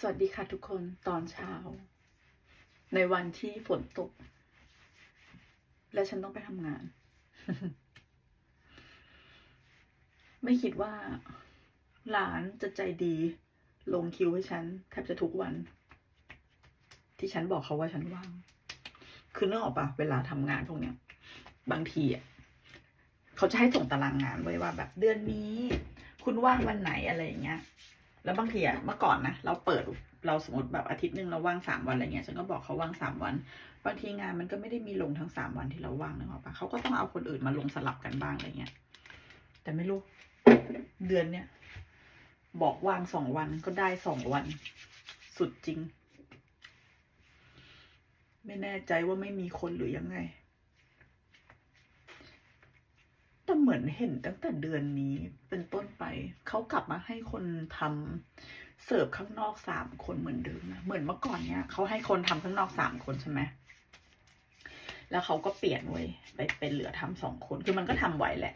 สวัสดีค่ะทุกคนตอนเช้า ในวันที่ฝนตก และฉันต้องไปทำงาน ไม่คิดว่า หลานจะใจดี ลงคิวให้ฉัน แทบจะทุกวัน ที่ฉันบอกเขาว่าฉันว่าง คือเนึกออกปะเวลาทำงานพวกเนี้ย บางทีอะเขาจะให้ส่งตารางงานไว้ว่าแบบเดือนนี้ คุณว่างวันไหนอะไรอย่างเงี้ย แล้วบางทีอะเมื่อก่อนนะเราเปิดเราสมมติแบบอาทิตย์หนึ่งเราว่างสามวันอะไรเงี้ยฉันก็บอกเขาว่างสามวัน บางทีงานมันก็ไม่ได้มีลงทั้งสามวันที่เราว่างนึกออกปะเขาก็ต้องเอาคนอื่นมาลงสลับกันบ้างอะไรเงี้ยแต่ไม่รู้เดือนเนี้ยบอกว่างสองวันก็ได้สองวัน สุดจริง ไม่แน่ใจว่าไม่มีคนหรือยังไง แต่ เหมือนเห็นตั้งแต่เดือนนี้เป็นต้นไป เขากลับมาให้คนทำเสิร์ฟข้างนอกสามคนเหมือนเดิมนะเหมือนเมื่อก่อนเนี่ยเขาให้คนทำข้างนอกสามคนใช่ไหมแล้วเขาก็เปลี่ยนเว้ยไปเป็นเหลือทำสองคนคือมันก็ทำไหวแหละ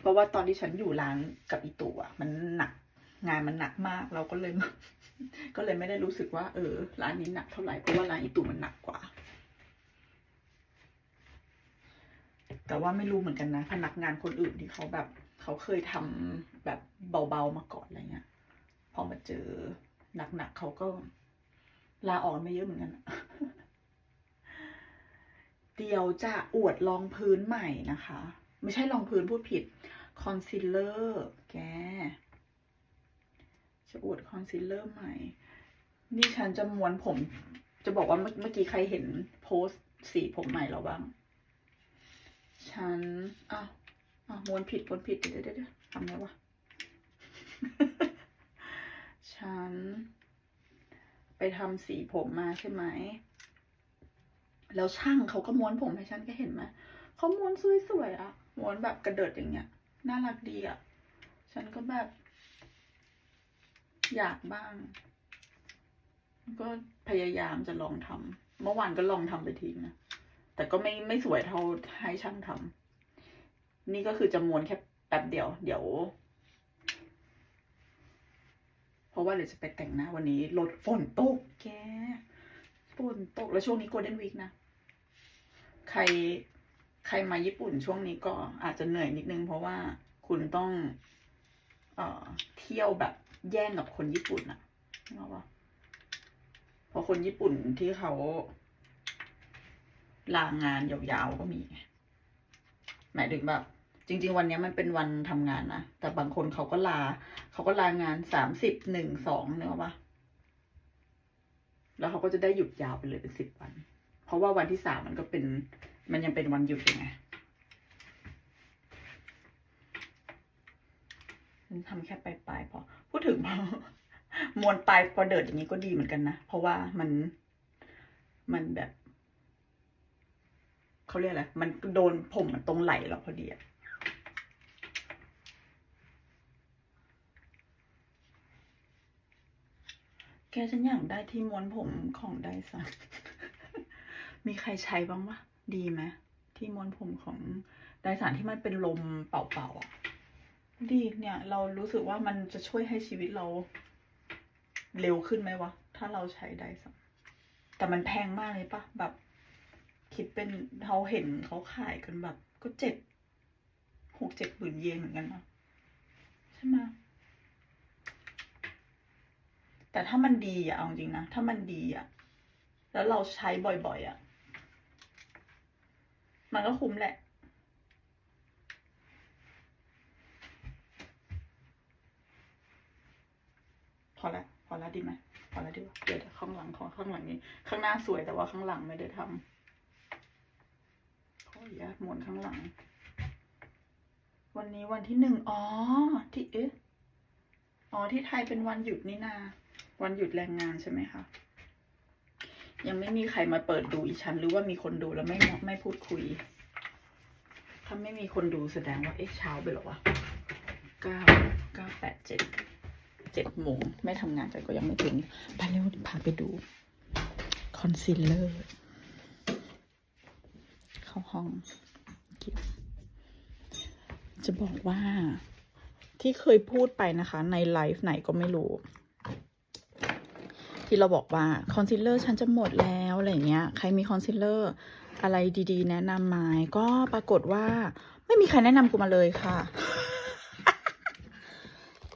เพราะว่าตอนที่ฉันอยู่ร้านกับอีตู่อะ มันหนักงานมันหนักมากเราก็เลย ก็เลยไม่ได้รู้สึกว่า เออ ร้านนี้หนักเท่าไหร่เพราะว่าร้านอีตู่มันหนักกว่า แต่ว่าไม่รู้เหมือนกันนะ พนักงานคนอื่นที่เขาแบบเขาเคยทำแบบเบาๆมาก่อนอะไรเงี้ย พอมาเจอหนักๆเขาก็ลาออกไม่เยอะเหมือนกันเดี๋ยวจะอวดรองพื้นใหม่นะคะ ไม่ใช่รองพื้นพูดผิดคอนซีลเลอร์แก จะอวดคอนซีลเลอร์ใหม่ นี่ฉันจะม้วนผม จะบอกว่าเมื่อเมื่อกี้ใครเห็นโพสต์สีผมใหม่เราบ้าง ฉันอ้าวอ้าวม้วนผิดม้วนผิดเดี๋ยวเดี๋ยวเดี๋ยวทำไงวะ ฉัน ไปทำสีผมมาใช่ไหม แล้วช่างเขาก็ม้วนผมให้ฉันก็เห็นไหมเขาม้วนสวยๆอะม้วนแบบกระเดิดอย่างเงี้ย น่ารักดีอะฉันก็แบบ อยากบ้าง ก็พยายามจะลองทำเมื่อวานก็ลองทำไปทีนะ แต่ก็ไม่ไม่สวยเท่าให้ช่างทำนี่ก็คือจะมวนแค่แป๊บเดียว เดี๋ยว เพราะว่าเดี๋ยวจะไปแต่งหน้าวันนี้รถฝนตกแกฝนตกแล้วช่วงนี้โกลเด้นวีคนะ ใครใครมาญี่ปุ่นช่วงนี้ก็อาจจะเหนื่อยนิดนึง เพราะว่าคุณต้องเอ่อเที่ยวแบบแย่งกับคนญี่ปุ่นอะนึกออกปะเพราะคนญี่ปุ่นที่เขา ลางานยาวๆก็มี หมายถึงแบบ จริง ๆ วันนี้มันเป็นวันทำงานนะแต่บางคนเขาก็ลาเขาก็ลางานสามสิบหนึ่งสองเนกอะปะแล้วเขาก็จะได้หยุดยาวไปเลยเป็นสิบวัน เพราะว่าวันที่สามมันก็เป็น มันยังเป็นวันหยุดอยู่ไงฉันทำแค่ปลายๆพอ พูดถึงพอมวนปลายพอเดิดอย่างนี้ก็ดีเหมือนกันนะ เพราะว่ามันมันแบบ เขาเรียกอะไร มันโดนผมมันตรงไหลเราพอดีอะแกฉันอยากได้ที่ม้วนผมของไดสัน มีใครใช้บ้างวะ ดีไหมที่ม้วนผมของไดสันที่มันเป็นลมเป่าๆอะ ดีเนี่ย เรารู้สึกว่ามันจะช่วยให้ชีวิตเรา เร็วขึ้นไหมวะ ถ้าเราใช้ไดสัน แต่มันแพงมากเลยปะแบบ คิดเป็นเขาเห็นเขาขายกันแบบ ก็เจ็ดหกเจ็ดหมื่นเยนเหมือนกันนะใช่ไหมแต่ถ้ามันดีอะเอาจริงนะ ถ้ามันดีอะแล้วเราใช้บ่อยๆอะมันก็คุ้มแหละพอละพอละดีไหมพอละดีกว่าเดี๋ยวข้างหลังของข้างหลังนี้ ข้างหน้าสวยแต่ว่าข้างหลังไม่ได้ทำ ออนุญาตหมุนข้างหลัง วันนี้วันที่หนึ่งอ๋อ ที่เอ๊ะอ๋อที่ไทยเป็นวันหยุดนี่นา วันหยุดแรงงานใช่ไหมคะยังไม่มีใครมาเปิดดูอีฉันหรือว่ามีคนดูแล้วไม่ไม่พูดคุย ถ้าไม่มีคนดูแสดงว่าเอ๊ะเช้าไปหรอวะเก้าเก้าแปดเจ็ดเจ็ดโมงไม่ทำงานแต่ก็ยังไม่ถึงไปเร็วพาไปดู คอนซีลเลอร์าห้องเก็บจะบอกว่าที่เคยพูดไปนะคะ ในไลฟ์ไหนก็ไม่รู้ ที่เราบอกว่าคอนซีลเลอร์ฉันจะหมดแล้วอะไรเงี้ย ใครมีคอนซีลเลอร์อะไรดีๆ แนะนำไหมก็ปรากฏว่า ไม่มีใครแนะนำกูมาเลยค่ะ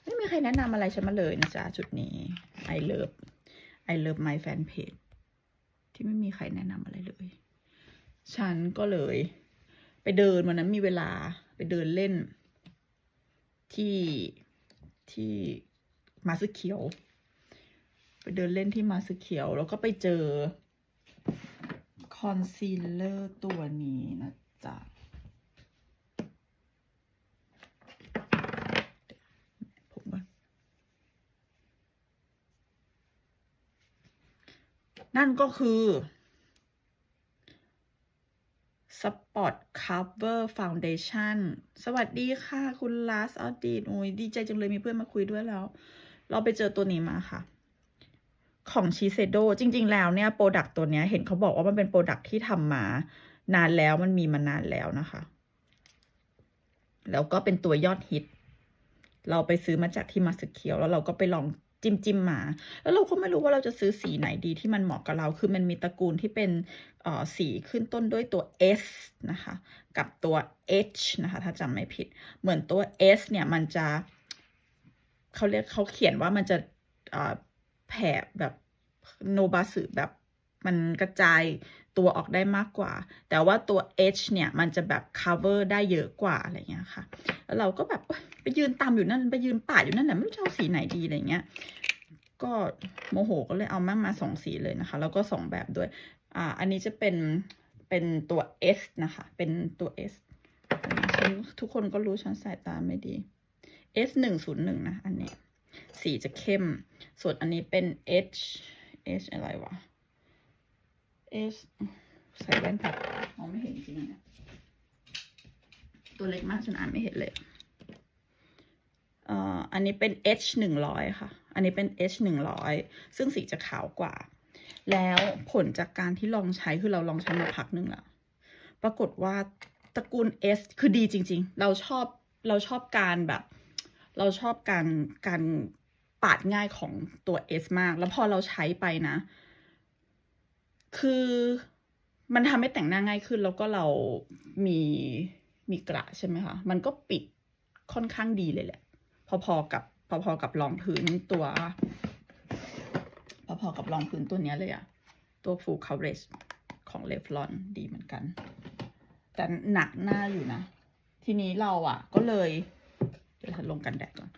ไม่มีใครแนะนำอะไรฉันมาเลยนะจ๊ะ จุดนี้ I love I love my fan page ที่ไม่มีใครแนะนำอะไรเลย ฉันก็เลย ไปเดินวันนั้นมีเวลาไปเดินเล่น ที่ที่มาซึเขียว ไปเดินเล่นที่มาซึเขียว แล้วก็ไปเจอ คอนซีลเลอร์ตัวนี้นะจ๊ะผมว่านั่นก็คือ Spot Cover Foundation สวัสดีค่ะ คุณลาสออดีนโอ้ยดีใจจังเลยมีเพื่อนมาคุยด้วยแล้ว เราไปเจอตัวนี้มาค่ะ ของชิเซโดจริง ๆ แล้วเนี่ยโปรดักตัวเนี้ยเห็นเขาบอกว่ามันเป็นโปรดักที่ทำมานานแล้วมันมีมานานแล้วนะคะ แล้วก็เป็นตัวยอดฮิต เราไปซื้อมาจากที่มาสึเคียวแล้วเราก็ไปลอง จิ้มจิ้มมา แล้วเราก็ไม่รู้ว่าเราจะซื้อสีไหนดีที่มันเหมาะกับเรา คือมันมีตระกูลที่เป็นอ่อสีขึ้นต้นด้วยตัว S นะคะ กับตัว H นะคะ ถ้าจำไม่ผิด เหมือนตัว S เนี่ยมันจะเขาเรียกเขาเขียนว่ามันจะแผ่แบบโนบาสึแบบมันกระจาย ตัวออกได้มากกว่า แต่ว่าตัว H เนี่ย มันจะแบบ cover ได้เยอะกว่าอะไรเงี้ยค่ะ แล้วเราก็แบบไปยืนตามอยู่นั่น ไปยืนป่าดอยู่นั่นแหละ ไม่รู้จะเอาสีไหนดีอะไรเงี้ย ก็โมโหก็เลยเอามามาสองสีเลยนะคะ แล้วก็สองแบบด้วย อ่า อันนี้จะเป็น เป็นตัว S นะคะ เป็นตัว S ทุกคนก็รู้ฉันสายตาไม่ดี S หนึ่งศูนย์หนึ่งนะ อันนี้ สีจะเข้ม ส่วนอันนี้เป็น H H อะไรวะ H ใส่แว่นแบบมองไม่เห็นจริงๆเนี่ยตัวเล็กมากจนอ่านไม่เห็นเลยเอ่ออันนี้เป็น H หนึ่งร้อยค่ะ อันนี้เป็น H หนึ่งร้อยซึ่งสีจะขาวกว่า แล้วผลจากการที่ลองใช้คือเราลองใช้มาพักหนึ่งแล้วปรากฏว่าตระกูล S คือดีจริง ๆ เราชอบเราชอบการแบบ เราชอบการการปาดง่ายของตัว S มาก แล้วพอเราใช้ไปนะ คือมันทำให้แต่งหน้าง่ายขึ้น แล้วก็เรามีมีกระใช่ไหมคะ มันก็ปิดค่อนข้างดีเลยแหละ พอๆกับพอๆกับรองพื้นตัว พอๆกับรองพื้นตัวเนี้ยเลยอะตัว full coverage ของ Revlon ดีเหมือนกัน แต่หนักหน้าอยู่นะ ทีนี้เราอะก็เลยเดี๋ยวฉันลงกันแดดก่อน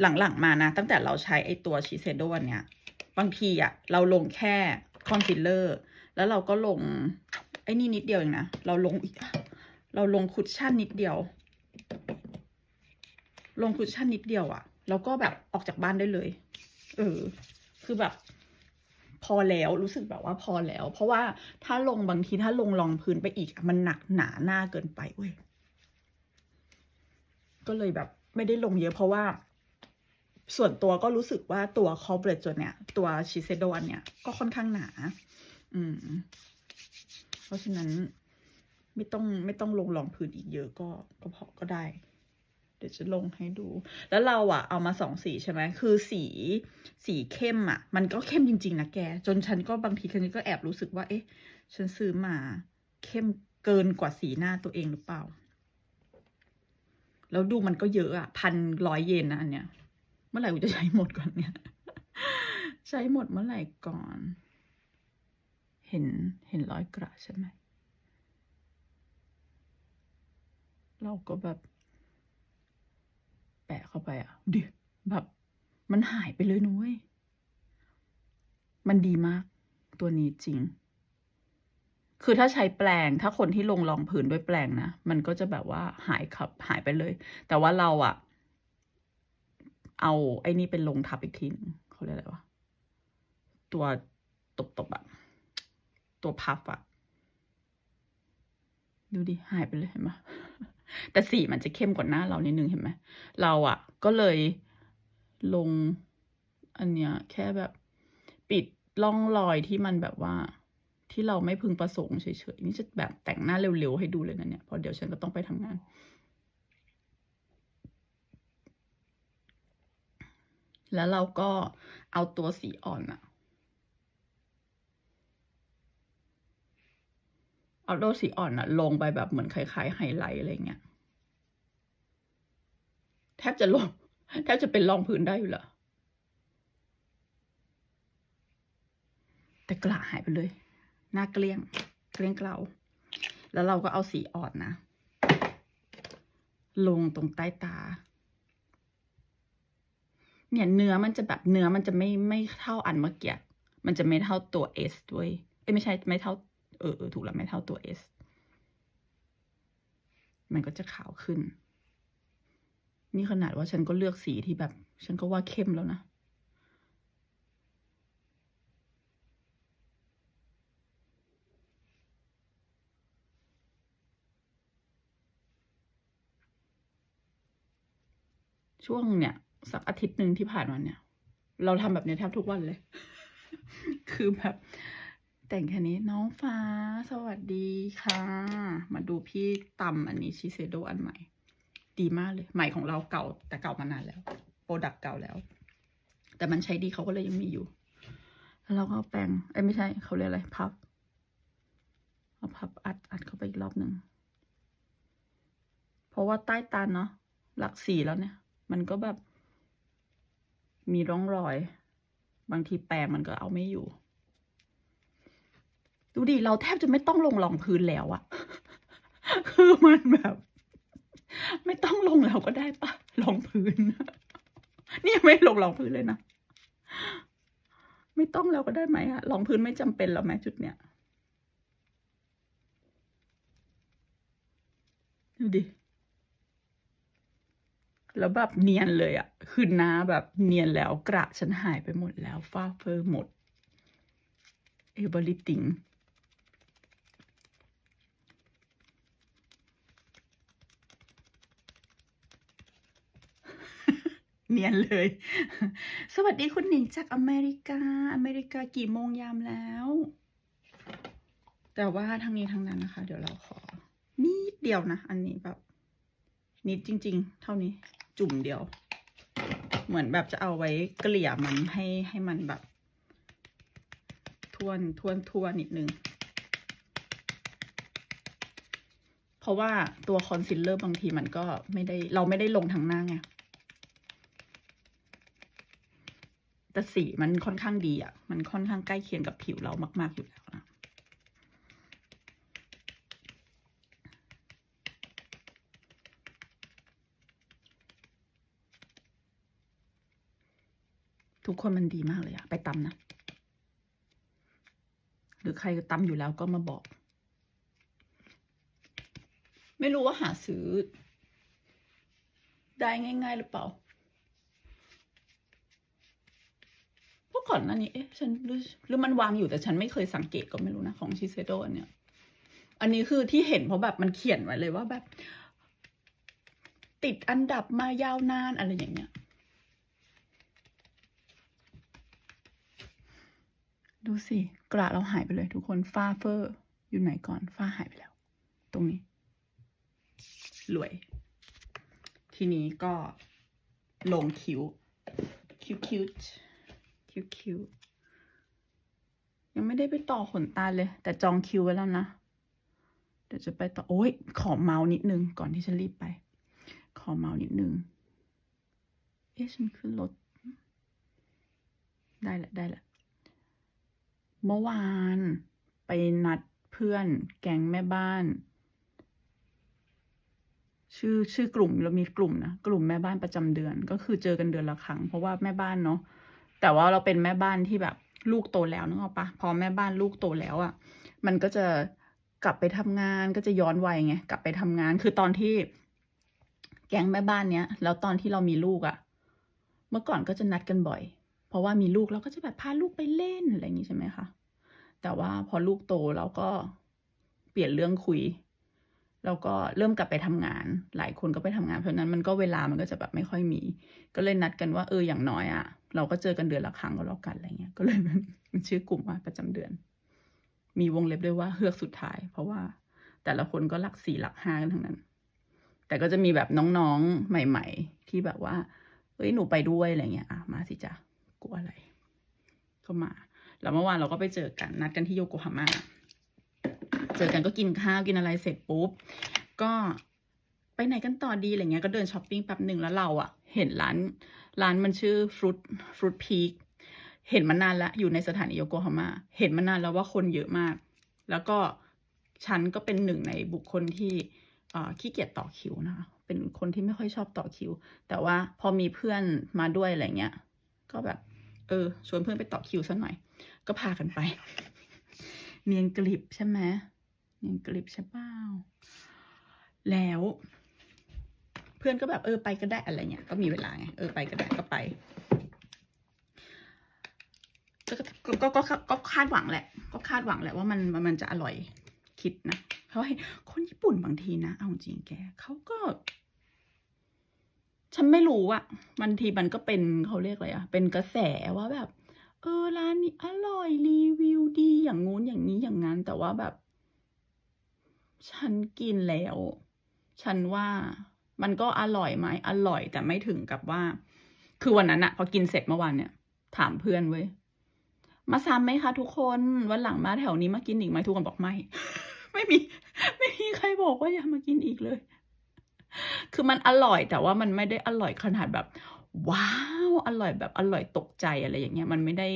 หลังๆมานะ ตั้งแต่เราใช้ไอตัวชิเซโดอันเนี้ย บางทีอะเราลงแค่ คอนซีลเลอร์ แล้วเราก็ลง ไอ้นี่นิดเดียวเองนะ เราลงอีก เราลงคุชชั่นนิดเดียว ลงคุชชั่นนิดเดียวอะแล้วก็แบบออกจากบ้านได้เลย เออ คือแบบพอแล้วรู้สึกแบบว่าพอแล้ว เพราะว่าถ้าลงบางทีถ้าลงรองพื้นไปอีกอะมันหนักหนาหน้าเกินไปเว้ยก็เลยแบบ ไม่ได้ลงเยอะเพราะว่า ส่วนตัวก็รู้สึกว่าตัวคอเบรตตัวเนี้ยตัวชิเซโดนเนี้ยก็ค่อนข้างหนา อืม เพราะฉะนั้นไม่ต้องไม่ต้องลงรองพื้นอีกเยอะก็ก็พอก็ได้ เดี๋ยวจะลงให้ดู แล้วเราอะเอามาสองสีใช่ไหม คือสีสีเข้มอะมันก็เข้มจริง ๆ นะแก จนฉันก็บางทีฉันก็แอบรู้สึกว่า เอ๊ะ ฉันซื้อมาเข้มเกินกว่าสีหน้าตัวเองหรือเปล่า แล้วดูมันก็เยอะอะพันร้อยเยนนะอันเนี้ย มื่อไหร่กูจะใช้หมดก่อนเนี่ย ใช้หมดเมื่อไหร่ก่อน เห็นเห็นร้อยกระใช่ไหม เราก็แบบ แปะเข้าไปอะดิแบบ มันหายไปเลยนุ้ย มันดีมาก ตัวนี้จริง คือถ้าใช้แปลงถ้าคนที่ลงรองพื้นด้วยแปลงนะ มันก็จะแบบว่าหายขับหายไปเลย แต่ว่าเราอะ เอาไอ้นี่เป็นลงทับอีกทีนึงเขาเรียกอะไรวะตัวตบๆอะตัวพับอะดูดิหายไปเลยเห็นไหมแต่สีมันจะเข้มกว่าหน้าเรานิดนึงเห็นไหมเราอะก็เลยลง อันเนี้ย แค่แบบปิดร่องรอยที่มันแบบว่า ที่เราไม่พึงประสงค์เฉยๆนี่จะแบบแต่งหน้าเร็วๆให้ดูเลยนะเนี่ยเพราะเดี๋ยวฉันก็ต้องไปทำงาน แล้วเราก็เอาตัวสีอ่อนอะเอาตัวสีอ่อนอะลงไปแบบเหมือนคล้ายๆไฮไลท์อะไรเงี้ยแทบจะลงแทบจะเป็นรองพื้นได้อยู่เหรอแต่กระหายไปเลย หน้าเกลี้ยง เกลี้ยงเกลาแล้วเราก็เอาสีอ่อนนะ ลงตรงใต้ตา เนี่ยเนื้อมันจะแบบเนื้อมันจะไม่ไม่เท่าอันเมื่อกี้ มันจะไม่เท่าตัว S ด้วย เอ้ยไม่ใช่ไม่เท่าเออเออถูกแล้วไม่เท่าตัว S มันก็จะขาวขึ้น นี่ขนาดว่าฉันก็เลือกสีที่แบบ ฉันก็ว่าเข้มแล้วนะช่วงเนี่ย สักอาทิตย์หนึ่งที่ผ่านมาเนี่ย เราทำแบบนี้แทบทุกวันเลย คือแบบ แต่งแค่นี้น้องฟ้า สวัสดีค่ะ มาดูพี่ตำอันนี้ชิเซโดอันใหม่ ดีมากเลย ใหม่ของเราเก่าแต่เก่ามานานแล้วโปรดักต์เก่าแล้ว แต่มันใช้ดีเขาก็เลยยังมีอยู่ แล้วเราก็เอาแปรงเอ้ไม่ใช่เขาเรียกอะไรพับเอาพับอัดอัดเข้าไปอีกรอบหนึ่งเพราะว่าใต้ตาเนาะหลักสีแล้วเนี่ย มันก็แบบ มีร่องรอย บางทีแปรงมันก็เอาไม่อยู่ ดูดิ เราแทบจะไม่ต้องลงรองพื้นแล้วอะคือมันแบบ ไม่ต้องลงแล้วก็ได้ปะรองพื้น นี่ไม่ลงรองพื้นเลยนะไม่ต้องแล้วก็ได้ไหมอะรองพื้นไม่จำเป็นแล้วแม้จุดเนี้ยดูดิ แล้วแบบเนียนเลยอะคือหน้าแบบเนียนแล้วกระฉันหายไปหมดแล้วฝ้าเฟอร์หมดเอเวอร์ติงเนียนเลย สวัสดีคุณหนิงจากอเมริกา อเมริกากี่โมงยามแล้ว แต่ว่าทั้งนี้ทั้งนั้นนะคะ เดี๋ยวเราขอนิดเดียวนะ อันนี้แบบ นิดจริง ๆ เท่านี้ จุ่มเดียว เหมือนแบบจะเอาไว้เกลี่ยมันให้ให้มันแบบทวนทวนทวนนิดนึง เพราะว่าตัวคอนซีลเลอร์บางทีมันก็ไม่ได้เราไม่ได้ลงทั้งหน้าไงแต่สีมันค่อนข้างดีอะ มันค่อนข้างใกล้เคียงกับผิวเรามาก ๆ อยู่แล้วนะ ทุกคนมันดีมากเลยอะไปตำนะ หรือใครตำอยู่แล้วก็มาบอก ไม่รู้ว่าหาซื้อ ได้ง่าย ๆ หรือเปล่าพวกก่อนหน้านี้เอ๊ะฉันหรือหรือมันวางอยู่แต่ฉันไม่เคยสังเกตก็ไม่รู้นะ ของชิเซโดอันเนี้ยอันนี้คือที่เห็นเพราะแบบมันเขียนไว้เลยว่าแบบ ติดอันดับมายาวนานอะไรอย่างเงี้ย ดูสิกระเราหายไปเลยทุกคนฝ้าเฟอร์อยู่ไหนก่อนฝ้าหายไปแล้ว ตรงนี้รวย ทีนี้ก็ลงคิ้ว คิ้วคิ้วคิ้วคิ้วยังไม่ได้ไปต่อขนตาเลย แต่จองคิวไว้แล้วนะ เดี๋ยวจะไปต่อ โอ้ย ขอเมาส์นิดนึง ก่อนที่จะรีบไป ขอเมาส์นิดนึง เอ๊ะฉันขึ้นรถ ได้ละได้ละ เมื่อวานไปนัดเพื่อนแก๊งแม่บ้าน ชื่อชื่อกลุ่มเรามีกลุ่มนะกลุ่มแม่บ้านประจำเดือน ก็คือเจอกันเดือนละครั้ง เพราะว่าแม่บ้านเนาะแต่ว่าเราเป็นแม่บ้านที่แบบลูกโตแล้วนึกออกปะพอแม่บ้านลูกโตแล้วอะ่ะ มันก็จะกลับไปทำงานก็จะย้อนวัยไงกลับไปทำงานคือตอนที่แก๊งแม่บ้านเนี้ย แล้วตอนที่เรามีลูกอะ่ะ เมื่อก่อนก็จะนัดกันบ่อย เพราะว่ามีลูกเราก็จะแบบพาลูกไปเล่นอะไรอย่างนี้ใช่ไหมคะ แต่ว่าพอลูกโตเราก็เปลี่ยนเรื่องคุย แล้วก็เริ่มกลับไปทำงาน หลายคนก็ไปทำงาน เพราะนั้นมันก็เวลามันก็จะแบบไม่ค่อยมี ก็เลยนัดกันว่าเอออย่างน้อยอะ่ะ เราก็เจอกันเดือนละครั้งก็แล้วกันอะไรเงี้ย ก็เลยมันมันชื่อกลุ่มว่าประจำเดือน มีวงเล็บด้วยว่าเฮือกสุดท้าย เพราะว่าแต่ละคนก็หลักสี่หลักห้ากันทั้งนั้น แต่ก็จะมีแบบน้องๆใหม่ ๆ ที่แบบว่าเอ้ยหนูไปด้วยอะไรเงี้ยอะมาสิจ้ะ กอะไร ก็มา แล้วเมื่อวานเราก็ไปเจอกัน นัดกันที่โยโกฮาม่า เจอกันก็กินข้าวกินอะไรเสร็จปุ๊บ ก็ไปไหนกันต่อดีอะไรเงี้ย ก็เดินช้อปปิ้งแป๊บหนึ่งแล้วเราอะเห็นร้าน ร้านมันชื่อฟรุตฟรุตพีคเห็นมานานแล้วอยู่ในสถานีโยโกฮาม่า เห็นมานานแล้วว่าคนเยอะมาก แล้วก็ฉันก็เป็นหนึ่งในบุคคลที่ขี้เกียจต่อคิวนะคะ เป็นคนที่ไม่ค่อยชอบต่อคิว แต่ว่าพอมีเพื่อนมาด้วยอะไรเงี้ย ก็แบบ เออชวนเพื่อนไปต่อคิวสักหน่อย ก็พากันไป เนียนกลิบใช่ไหมเนียนกลิบใช่เปล่าแล้ว เพื่อนก็แบบเออไปก็ได้อะไรเงี้ยก็มีเวลาไงเออไปก็ได้ก็ไปก็ก็ก็ก็คาดหวังแหละ ก็คาดหวังแหละว่ามันมันมันจะอร่อยคิดนะเพราะว่าคนญี่ปุ่นบางทีนะเอาจริงแกเขาก็ ฉันไม่รู้อะบางทีมันก็เป็นเขาเรียกอะไรอะเป็นกระแสว่าแบบ เออร้านนี้อร่อยรีวิวดีอย่างงู้นอย่างนี้อย่างนั้น แต่ว่าแบบ ฉันกินแล้ว ฉันว่ามันก็อร่อยไหมอร่อย แต่ไม่ถึงกับว่า คือวันนั้นอะพอกินเสร็จเมื่อวานเนี่ย ถามเพื่อนเว้ยมาซ้ำไหมคะทุกคนวันหลังมาแถวนี้มากินอีกไหมทุกคนบอกไม่ ไม่มี ไม่มีใครบอกว่าอย่ามากินอีกเลย คือมันอร่อยแต่ว่ามันไม่ได้อร่อยขนาดแบบ ว้าวอร่อยแบบอร่อยตกใจอะไรอย่างเงี้ย มันไม่ได้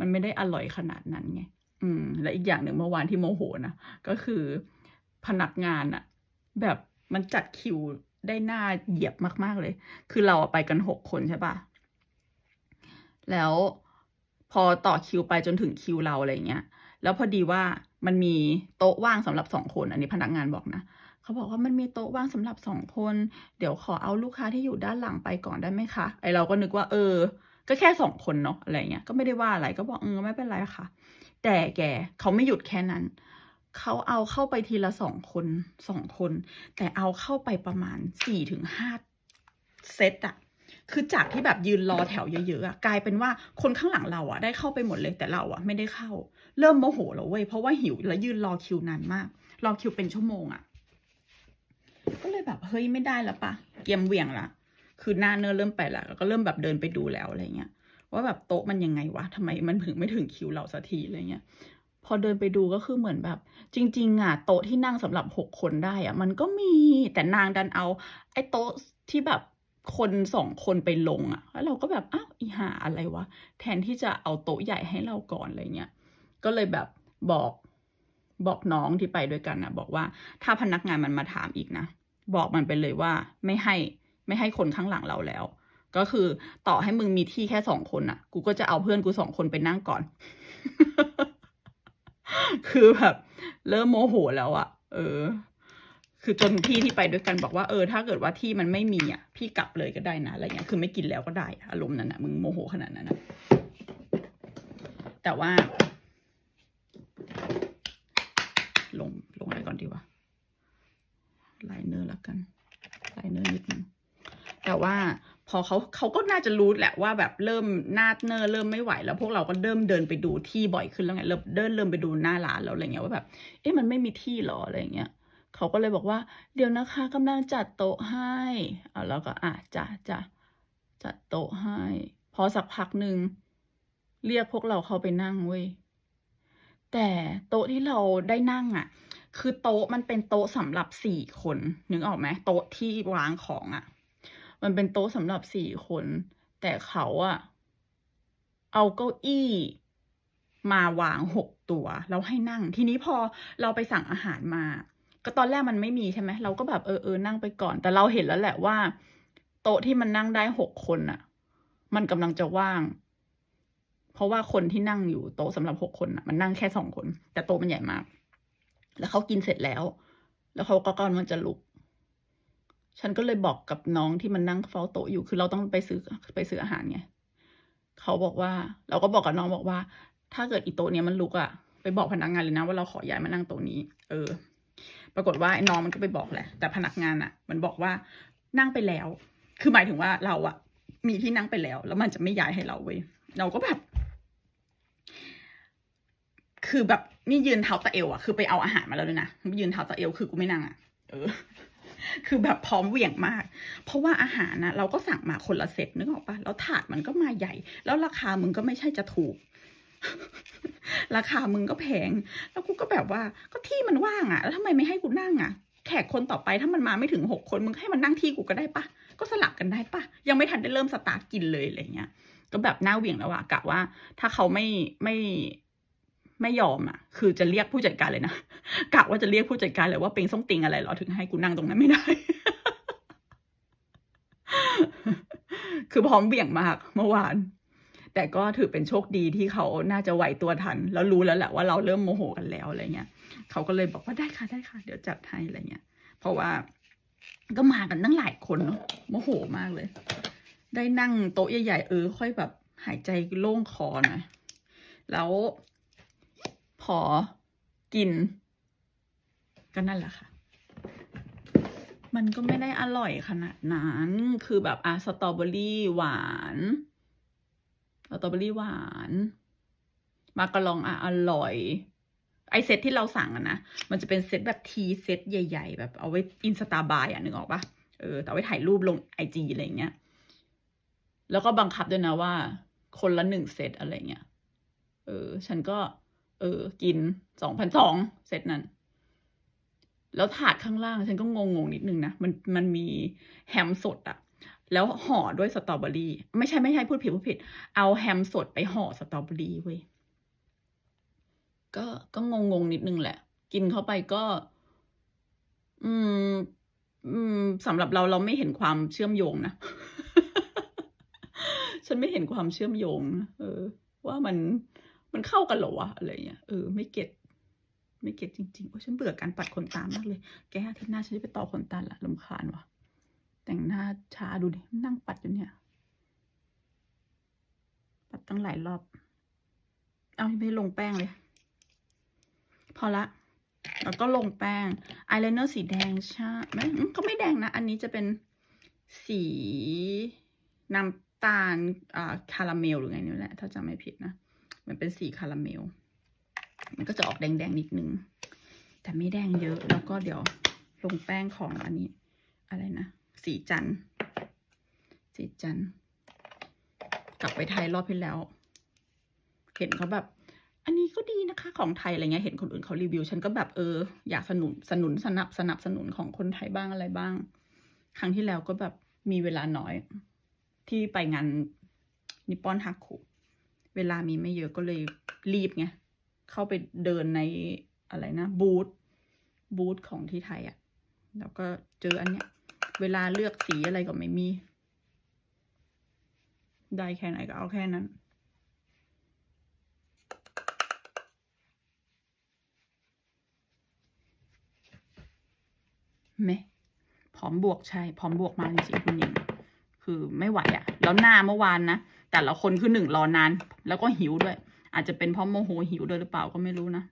มันไม่ได้อร่อยขนาดนั้นไงอืม และอีกอย่างหนึ่งเมื่อวานที่โมโหนะก็คือพนักงานอะแบบมันจัดคิวได้หน้าเหยียบมาก ๆเลย คือเราไปกันหกคนใช่ปะแล้วพอต่อคิวไปจนถึงคิวเราอะไรเงี้ย แล้วพอดีว่ามันมีโต๊ะว่างสำหรับสองคน อันนี้พนักงานบอกนะ เขาบอกว่ามันมีโต๊ะว่างสำหรับสองคน เดี๋ยวขอเอาลูกค้าที่อยู่ด้านหลังไปก่อนได้ไหมคะ ไอเราก็นึกว่า เออ ก็แค่สองคนเนาะอะไรเงี้ย ก็ไม่ได้ว่าอะไรก็บอกเออไม่เป็นไรค่ะ แต่แกเขาไม่หยุดแค่นั้น เขาเอาเข้าไปทีละสองคนสองคน แต่เอาเข้าไปประมาณสี่ถึงห้าเซตอะคือจากที่แบบยืนรอแถวเยอะๆอะกลายเป็นว่าคนข้างหลังเราอะได้เข้าไปหมดเลยแต่เราอะไม่ได้เข้า เริ่มโมโหแล้วเว้ยเพราะว่าหิวแล้วยืนรอคิวนานมาก รอคิวเป็นชั่วโมงอะ ก็เลยแบบเฮ้ยไม่ได้แล้วปะเกียมเหวี่ยงละคือหน้าเนื้อเริ่มไปละแล้วก็เริ่มแบบเดินไปดูแล้วอะไรเงี้ยว่าแบบโต๊ะมันยังไงวะทำไมมันถึงไม่ถึงคิวเราสักทีอะไรเงี้ยพอเดินไปดูก็คือเหมือนแบบ จริง ๆอะโต๊ะที่นั่งสำหรับหกคนได้อะ มันก็มีแต่นางดันเอา ไอ้โต๊ะที่แบบคนสองคนไปลงอะแล้วเราก็แบบอ้าวอีหาอะไรวะแทนที่จะเอาโต๊ะใหญ่ให้เราก่อนอะไรเงี้ยก็เลยแบบบอก บอกน้องที่ไปด้วยกันนะบอกว่าถ้าพนักงานมันมาถามอีกนะ บอกมันไปเลยว่าไม่ให้ไม่ให้คนข้างหลังเราแล้ว ก็คือต่อให้มึงมีที่แค่สองคนอะ กูก็จะเอาเพื่อนกูสองคนไปนั่งก่อน คือแบบเริ่มโมโหแล้วอะเออ คือจนพี่ที่ไปด้วยกันบอกว่าเออ ถ้าเกิดว่าที่มันไม่มีอะ พี่กลับเลยก็ได้นะอะไรเงี้ยคือไม่กินแล้วก็ได้อะอารมณ์นั้นนะมึงโมโหขนาดนั้นนะแต่ว่า ลงลงอะไรก่อนดีวะไลเนอร์ล้วกันไลเนอร์นิดนึงแต่ว่าพอเขาเขาก็น่าจะรู้แหละว่าแบบเริ่มหน้าเนอร์เริ่มไม่ไหว แล้วพวกเราก็เริ่มเดินไปดูที่บ่อยขึ้นแล้วไงเริ่มเดินเริ่มไปดูหน้าร้านแล้วอะไรเงี้ยว่าแบบ เอ๊ะมันไม่มีที่หรออะไรเงี้ยเขาก็เลยบอกว่า เดี๋ยวนะคะกำลังจัดโต๊ะให้เอะแล้วก็อะจ้ะจ้ะจัดโต๊ะให้ พอสักพักหนึ่งเรียกพวกเราเข้าไปนั่งเว้ย แต่โต๊ะที่เราได้นั่งอะ คือโต๊ะมันเป็นโต๊ะสำหรับสี่คนนึกออกไหมโต๊ะที่วางของอะ มันเป็นโต๊ะสำหรับสี่คน แต่เขาอะ เอาเก้าอี้มาวางหกตัวแล้วให้นั่ง ทีนี้พอเราไปสั่งอาหารมา ก็ตอนแรกมันไม่มีใช่ไหมเราก็แบบเออเออนั่งไปก่อน แต่เราเห็นแล้วแหละว่า โต๊ะที่มันนั่งได้หกคนอะ มันกำลังจะว่าง เพราะว่าคนที่นั่งอยู่โต๊ะสำหรับหกคนอะมันนั่งแค่สองคน แต่โต๊ะมันใหญ่มาก แล้วเขากินเสร็จแล้ว แล้วเขาก็กำลังจะลุก ฉันก็เลยบอกกับน้องที่มันนั่งเฝ้าโต๊ะอยู่คือเราต้องไปซื้อไปซื้ออาหารไงเขาบอกว่า เราก็บอกกับน้องบอกว่า ถ้าเกิดอีโต๊ะเนี้ยมันลุกอะไปบอกพนักงานเลยนะว่าเราขอย้ายมานั่งโต๊ะนี้ เออ ปรากฏว่าไอ้น้องมันก็ไปบอกแหละ แต่พนักงานอะมันบอกว่านั่งไปแล้ว คือหมายถึงว่าเราอะมีที่นั่งไปแล้ว แล้วมันจะไม่ย้ายให้เราเว้ยเราก็แบบ คือแบบนี่ยืนเท้าตะเอวอะคือไปเอาอาหารมาแล้วด้วยนะยืนเท้าตะเอวคือกูไม่นั่งอะเออ คือแบบพร้อมเหวี่ยงมาก เพราะว่าอาหารนะเราก็สั่งมาคนละเซตนึกออกปะแล้วถาดมันก็มาใหญ่ แล้วราคามึงก็ไม่ใช่จะถูก ราคามึงก็แพง แล้วกูก็แบบว่า ก็ที่มันว่างอะแล้วทำไมไม่ให้กูนั่งอะแขกคนต่อไปถ้ามันมาไม่ถึงหกคนมึงให้มันนั่งที่กูก็ได้ปะก็สลับกันได้ปะยังไม่ทันได้เริ่มสตาร์ทกินเลยอะไรเงี้ยก็แบบหน้าเหวี่ยงแล้วอะกะว่า ถ้าเขาไม่ไม่ ไม่ยอมอะ คือจะเรียกผู้จัดการเลยนะกะว่าจะเรียกผู้จัดการเลยว่าเป็นส่งติงอะไรเหรอถึงให้กูนั่งตรงนั้นไม่ได้ คือพร้อมเบี่ยงมากเมื่อวาน แต่ก็ถือเป็นโชคดีที่เขาน่าจะไหวตัวทัน แล้วรู้แล้วแหละว่าเราเริ่มโมโหกันแล้วอะไรเงี้ยเขาก็เลยบอกว่าได้ค่ะได้ค่ะ เดี๋ยวจัดให้อะไรเงี้ย เพราะว่าก็มากันตั้งหลายคนเนาะโมโหมากเลย ได้นั่งโต๊ะใหญ่ๆเออ ค่อยแบบหายใจโล่งคอหน่อยแล้ว พอกิน ก็นั่นแหละค่ะ มันก็ไม่ได้อร่อยขนาดนั้น คือแบบอะสตรอเบอรี่หวานสตรอเบอรี่หวานมาการองอะอร่อย ไอเซตที่เราสั่งอะนะ มันจะเป็นเซตแบบทีเซตใหญ่ ๆ แบบเอาไว้อินสตาบายอะนึกออกปะเออแต่เอาไว้ถ่ายรูปลงไอจีอะไรเงี้ย แล้วก็บังคับด้วยนะว่า คนละหนึ่งเซตอะไรเงี้ย เออ ฉันก็ เออ กินสองพันสองเซตนั้น แล้วถาดข้างล่างฉันก็งงๆนิดนึงนะ มันมันมีแฮมสดอะแล้วห่อด้วยสตรอเบอรี่ ไม่ใช่ไม่ใช่พูดผิดพูดผิด เอาแฮมสดไปห่อสตรอเบอรี่เว้ยก็ก็งงงๆนิดนึงแหละ กินเข้าไปก็ อืม อืมสำหรับเราเราไม่เห็นความเชื่อมโยงนะฉันไม่เห็นความเชื่อมโยง เออ ว่ามัน มันเข้ากันหรอวะอะไรเงี้ยเออไม่เก็ตไม่เก็ตจริงๆโอ้ยฉันเบื่อการปัดขนตามากเลย แกอาทิตย์หน้าฉันจะไปต่อขนตาละลำคาญวะแต่งหน้าช้าดูดินั่งปัดอยู่เนี่ย ปัดตั้งหลายรอบ เอาไม่ลงแป้งเลย พอละแล้วก็ลงแป้งอายไลเนอร์สีแดงใช่ไหมอืมก็ไม่แดงนะ อันนี้จะเป็นสีน้ำตาลอ่าคาราเมลหรือไงนี่แหละ ถ้าจำไม่ผิดนะ มันเป็นสีคาราเมล มันก็จะออกแดงๆนิดนึง แต่ไม่แดงเยอะ แล้วก็เดี๋ยวลงแป้งของอันนี้ อะไรนะ สีจัน สีจัน กลับไปไทยรอบที่แล้ว เห็นเขาแบบ อันนี้ก็ดีนะคะของไทยอะไรเงี้ย เห็นคนอื่นเขารีวิว ฉันก็แบบเออ อยากสนุนสนุนสนับสนับสนุนของคนไทยบ้างอะไรบ้าง ครั้งที่แล้วก็แบบมีเวลาน้อย ที่ไปงานนิปปอนฮักคุ เวลามีไม่เยอะก็เลยรีบไง เข้าไปเดินในอะไรนะ บูธบูธของที่ไทยอะ่ะ แล้วก็เจออันเนี้ย เวลาเลือกสีอะไรก็ไม่มี ได้แค่ไหนก็เอาแค่นั้นไหมพร้อมบวกใช่พร้อมบวกมาจริงๆคุณหญิงคือไม่ไหวอะ แล้วหน้าเมื่อวานนะ แต่ละคนคือหนึ่งรอนาน แล้วก็หิวด้วย อาจจะเป็นเพราะโมโหหิวด้วยหรือเปล่าก็ไม่รู้นะ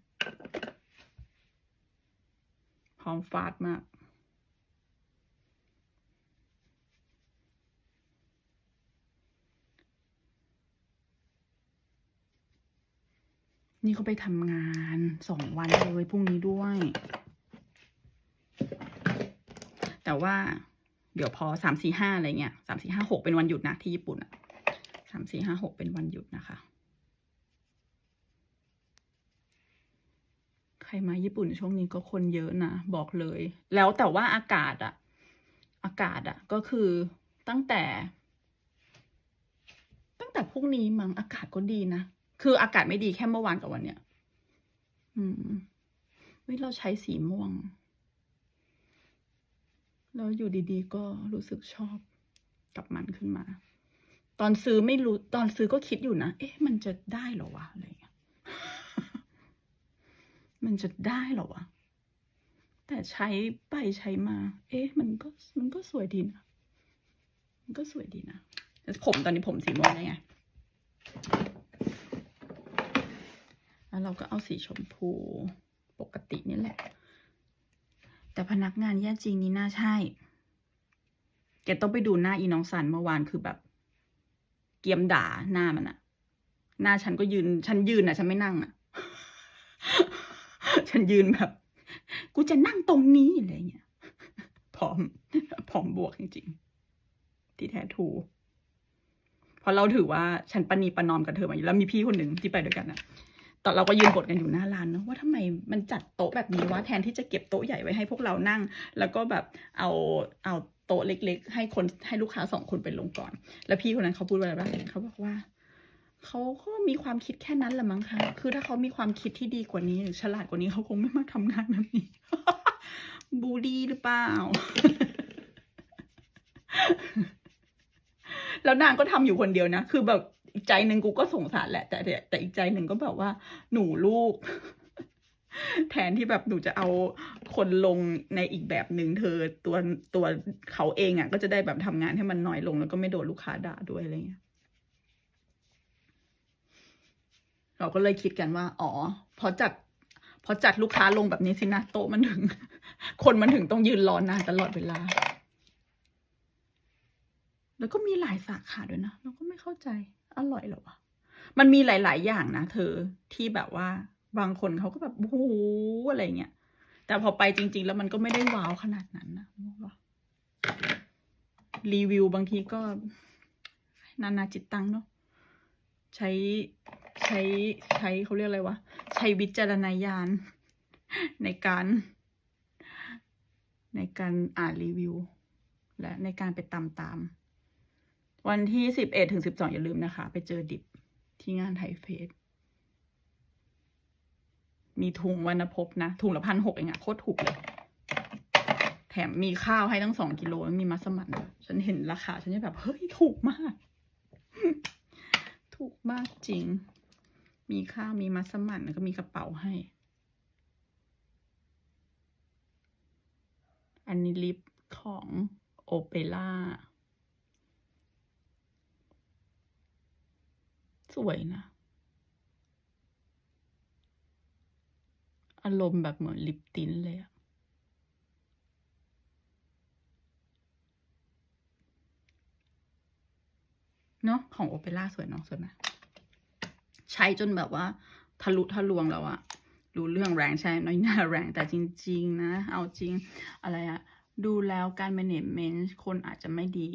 พร้อมฟาดมาก นี่เขาไปทำงานสองวันเลยพรุ่งนี้ด้วย แต่ว่าเดี๋ยวพอสามสี่ห้าอะไรเงี้ยสามสี่ห้าหกเป็นวันหยุดนะที่ญี่ปุ่นอะ สามสี่ห้าหกเป็นวันหยุดนะคะ ใครมาญี่ปุ่นช่วงนี้ก็คนเยอะนะบอกเลย แล้วแต่ว่าอากาศอะอากาศอะก็คือตั้งแต่ ตั้งแต่พรุ่งนี้มั้งอากาศก็ดีนะ คืออากาศไม่ดีแค่เมื่อวานกับวันเนี้ย อืมวิเราใช้สีม่วง แล้วอยู่ดีๆก็รู้สึกชอบกับมันขึ้นมา ตอนซื้อไม่รู้ตอนซื้อก็คิดอยู่นะ เอ๊ะ มันจะได้หรอวะอะไรเงี้ย มันจะได้หรอวะ แต่ใช้ไปใช้มา เอ๊ะ มันก็มันก็สวยดีนะ มันก็สวยดีนะแต่ผมตอนนี้ผมสีม่วงได้ไง แล้วเราก็เอาสีชมพูปกตินี่แหละ แต่พนักงานแย่จริงนี่น่าใช่แกต้องไปดูหน้าอีน้องสันเมื่อวานคือแบบ เกียมด่าหน้ามันอะหน้าฉันก็ยืน ฉันยืนอะฉันไม่นั่งอะฉันยืนแบบ กูจะนั่งตรงนี้อะไรเงี้ยพร้อมพร้อมบวกจริงๆ ที่แท้ทูเพราะเราถือว่าฉันปณีประนอมกับเธอมาอยู่แล้วมีพี่คนหนึ่งที่ไปด้วยกันนะตอนเราก็ยืนบทกันอยู่หน้าร้านเนอะว่าทำไมมันจัดโต๊ะแบบนี้วะแทนที่จะเก็บโต๊ะใหญ่ไว้ให้พวกเรานั่ง แล้วก็แบบเอาเอา โต๊ะเล็ก ๆ ให้คนให้ลูกค้าสองคนไปลงก่อน แล้วพี่คนนั้นเขาพูดว่าอะไรบ้างเขาบอกว่าเขาก็มีความคิดแค่นั้นแหละมั้งคะ คือถ้าเขามีความคิดที่ดีกว่านี้หรือฉลาดกว่านี้เขาคงไม่มาทำงานแบบนี้ บูลลี่หรือเปล่า แล้วนางก็ทำอยู่คนเดียวนะ คือแบบอีกใจหนึ่งกูก็สงสารแหละ แต่แต่แต่อีกใจหนึ่งก็แบบว่า หนูลูก แทนที่แบบหนูจะเอาคนลงในอีกแบบหนึ่งเธอตัวตัวเขาเองอะ ก็จะได้แบบทำงานให้มันน้อยลง แล้วก็ไม่โดนลูกค้าด่าด้วยอะไรเงี้ยเราก็เลยคิดกันว่า อ๋อพอจัดพอจัดลูกค้าลงแบบนี้สินะโต๊ะมันถึง คนมันถึงต้องยืนรอนานตลอดเวลา แล้วก็มีหลายสาขาด้วยนะเราก็ไม่เข้าใจอร่อยหรอวะมันมีหลาย ๆ อย่างนะเธอที่แบบว่า บางคนเขาก็แบบโอ้โหอะไรเงี้ย แต่พอไปจริง ๆ แล้วมันก็ไม่ได้ว้าวขนาดนั้นนะรีวิวบางทีก็ นานาจิตตังเนาะใช้ใช้ใช้เขาเรียกอะไรวะ ใช้วิจารณญาณในการ ในการอ่านรีวิว และในการไปตามตาม วันที่สิบเอ็ดถึงสิบสองอย่าลืมนะคะ ไปเจอดิบที่งานไทยเฟส มีถุงวรรณภพนะ ถุงละพันหกเองอะโคตรถูกเลย แถมมีข้าวให้ตั้งสองกิโลมีมัสมั่นฉันเห็นราคา ฉันจะแบบ เฮ้ย ถูกมาก ถูกมากจริง มีข้าวมีมัสมั่นแล้วก็มีกระเป๋าให้ อันนี้ลิปของโอเปร่า สวยนะ อารมณ์แบบเหมือนลิปติ้นเลยอะเนาะของโอเปร่าสวยเนาะสวยไหมใช้จนแบบว่า ทะลุทะลวงแล้วอะรู้เรื่องแรงใช่น้อยหน้าแรงแต่จริง ๆ นะ เอาจริงอะไรอะดูแล้วการ management คนอาจจะไม่ดี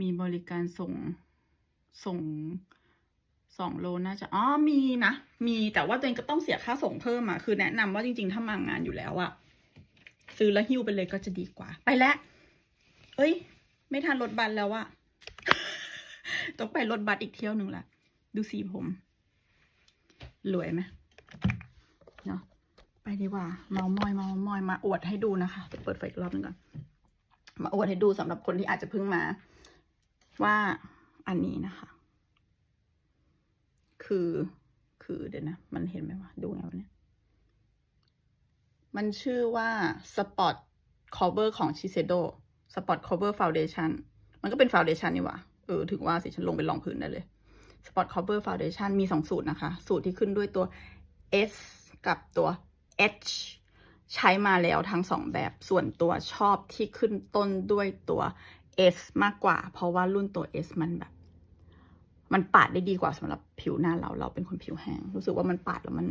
มีบริการส่งส่ง สองโลน่าจะ อ๋อ มีนะ มีแต่ว่าตัวเองก็ต้องเสียค่าส่งเพิ่มอะคือแนะนำว่าจริงๆ ถ้ามางานอยู่แล้วอะซื้อแล้วหิ้วไปเลยก็จะดีกว่า ไปแล้วเอ้ย ไม่ทันรถบัสแล้วอะต้องไปรถบัสอีกเที่ยวหนึ่งละ ดูสีผม รวยไหมเนาะ ไปดีกว่า เมามอย เมามอย มาอวดให้ดูนะคะเดี๋ยวเปิดไฟอีกรอบหนึงก่อน มาอวดให้ดูสำหรับคนที่อาจจะเพิ่งมา ว่าอันนี้นะคะ คือ คือเดี๋ยวนะ มันเห็นไหมวะ ดูไงวะเนี่ย มันชื่อว่า Spot Cover ของ Shiseido Spot Cover Foundation มันก็เป็น Foundation นี่ว่าเออ ถึงว่าสิ ฉันลงไปลองพื้นได้เลย Spot Cover Foundation มีสองสูตรนะคะ สูตรที่ขึ้นด้วยตัว S กับตัว H ใช้มาแล้วทั้งสองแบบ ส่วนตัวชอบที่ขึ้นต้นด้วยตัว S มากกว่า เพราะว่ารุ่นตัว S มันแบบ มันปาดได้ดีกว่าสำหรับผิวหน้าเรา เราเป็นคนผิวแห้ง รู้สึกว่ามันปาดแล้วมัน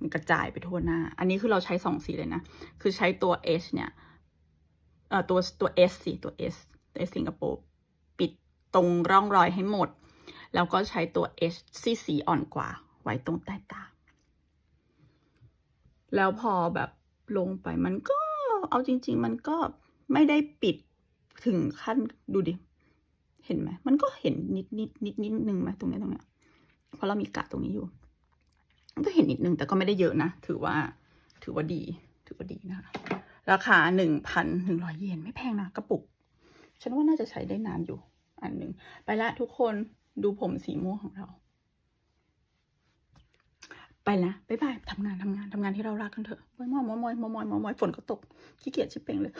มันกระจายไปทั่วหน้า อันนี้คือเราใช้สองสีเลยนะ คือใช้ตัว H เนี่ยเอ่อตัวตัว S สิตัว S ตัว S สิงคโปร์ปิดตรงร่องรอยให้หมด แล้วก็ใช้ตัว H สีสีอ่อนกว่า ไว้ตรงใต้ตา แล้วพอแบบลงไปมันก็เอาจริง ๆ มันก็ไม่ได้ปิดถึงขั้นดูดิ เห็นไหมมันก็เห็นนิดนิดนิดนิดนึงไหมตรงนี้ตรงเนี้ยเพราะเรามีกะตรงนี้อยู่มันก็เห็นนิดนึงแต่ก็ไม่ได้เยอะนะ ถือว่า ถือว่าดี ถือว่าดีนะคะ ราคาหนึ่งพันหนึ่งร้อยเยนไม่แพงนะกระปุก ฉันว่าน่าจะใช้ได้นานอยู่ อันหนึ่งไปละทุกคนดูผมสีม่วงของเรา ไปละบ๊ายบายทำงานทำงานทำงานที่เรารักกันเถอะมอยมอยมอยมอยมอยมอยฝนก็ตกขี้เกียจชิบเป่งเลย